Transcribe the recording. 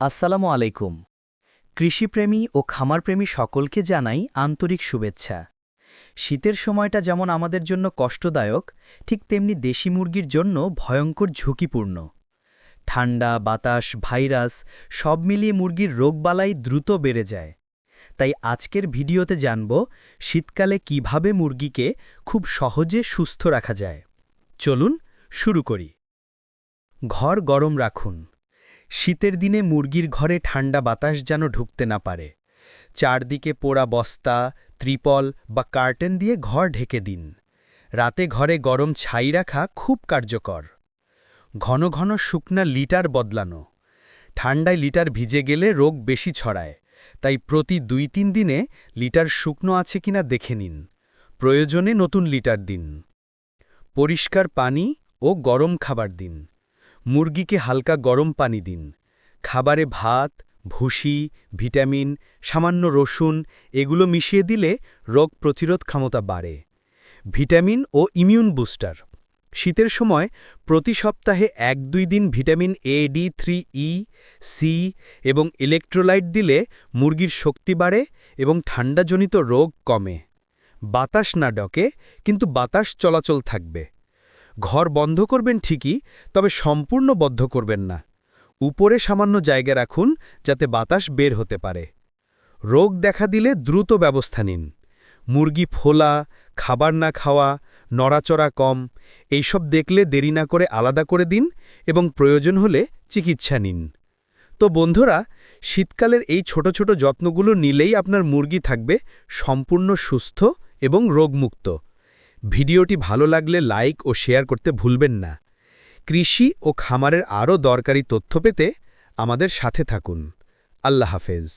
আসসালামু আলাইকুম। কৃষিপ্রেমী ও খামারপ্রেমী সকলকে জানাই আন্তরিক শুভেচ্ছা। শীতের সময়টা যেমন আমাদের জন্য কষ্টদায়ক, ঠিক তেমনি দেশি মুরগির জন্য ভয়ঙ্কর ঝুঁকিপূর্ণ। ঠান্ডা, বাতাস, ভাইরাস, সব মিলিয়ে মুরগির রোগবালাই দ্রুত বেড়ে যায়। তাই আজকের ভিডিওতে জানব, শীতকালে কীভাবে মুরগিকে খুব সহজে সুস্থ রাখা যায়। চলুন শুরু করি। ঘর গরম রাখুন। শীতের দিনে মুরগির ঘরে ঠান্ডা বাতাস যেন ঢুকতে না পারে। চারদিকে পোড়া বস্তা, ত্রিপল বা কার্টেন দিয়ে ঘর ঢেকে দিন। রাতে ঘরে গরম ছাই রাখা খুব কার্যকর। ঘন ঘন শুকনা লিটার বদলানো। ঠান্ডায় লিটার ভিজে গেলে রোগ বেশি ছড়ায়, তাই প্রতি দুই তিন দিনে লিটার শুকনো আছে কিনা দেখে নিন। প্রয়োজনে নতুন লিটার দিন। পরিষ্কার পানি ও গরম খাবার দিন। মুরগিকে হালকা গরম পানি দিন। খাবারে ভাত, ভুসি, ভিটামিন, সামান্য রসুন এগুলো মিশিয়ে দিলে রোগ প্রতিরোধ ক্ষমতা বাড়ে। ভিটামিন ও ইমিউন বুস্টার। শীতের সময় প্রতি সপ্তাহে এক দুই দিন vitamin A D three E C এবং ইলেকট্রোলাইট দিলে মুরগির শক্তি বাড়ে এবং ঠান্ডাজনিত রোগ কমে। বাতাস না ডকে, কিন্তু বাতাস চলাচল থাকবে। ঘর বন্ধ করবেন ঠিকই, তবে সম্পূর্ণ বদ্ধ করবেন না। উপরে সামান্য জায়গা রাখুন যাতে বাতাস বের হতে পারে। রোগ দেখা দিলে দ্রুত ব্যবস্থা নিন। মুরগি ফোলা, খাবার না খাওয়া, নড়াচড়া কম, এইসব দেখলে দেরি না করে আলাদা করে দিন এবং প্রয়োজন হলে চিকিৎসা নিন। তো বন্ধুরা, শীতকালের এই ছোট ছোট যত্নগুলো নিলেই আপনার মুরগি থাকবে সম্পূর্ণ সুস্থ এবং রোগমুক্ত। ভিডিওটি ভালো লাগলে লাইক ও শেয়ার করতে ভুলবেন না। কৃষি ও খামারের আরও দরকারি তথ্য পেতে আমাদের সাথে থাকুন। আল্লাহ হাফেজ।